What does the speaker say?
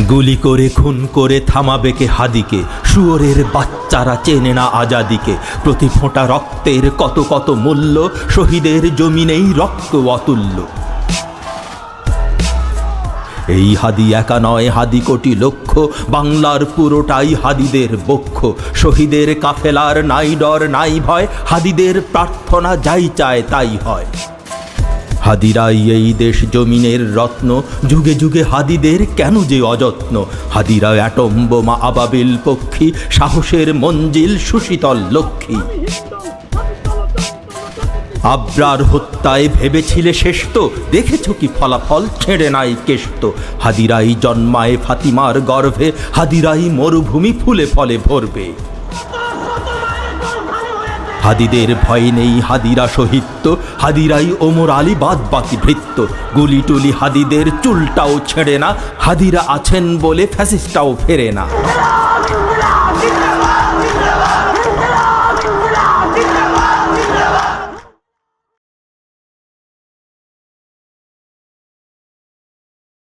গুলি করে, খুন করে থামাবে কে হাদিকে? শুয়োরের বাচ্চারা চেনে না আজাদিকে। প্রতি ফোঁটা রক্তের কত কত মূল্য, শহীদের জমিনেই রক্ত অতুল্য। এই হাদি একা নয়, হাদি কোটি লক্ষ, বাংলার পুরোটাই হাদিদের বক্ষ। শহীদের কাফেলার নাই ডর, নাই ভয়, হাদিদের প্রার্থনা যাই চায় তাই হয়। হাদিরাই এই দেশ জমিনের রত্ন। যুগে যুগে হাদিদের কেন যে অযত্ন? হাদিরা অ্যাটম বোমা আবাবিল পক্ষী, সাহসের মঞ্জিল সুশীতল লক্ষ্মী। আব্রার হত্যায় ভেবেছিলে শেষ তো? দেখেছ কি ফলাফল? ছেড়ে নাই কেষ্ট। হাদিরাই জন্মায় ফাতিমার গর্ভে, হাদিরাই মরুভূমি ফুলে ফলে ভরবে। হাদিদের ভয় নেই হাদিরা সহিত্য, হাদিরাই ওমর আলী বাদ বাকি ভৃত্য। গুলি টুলি হাদিদের চুলটাও ছেড়ে না, হাদিরা আছেন বলে ফ্যাসিস্টাও ফেরে না।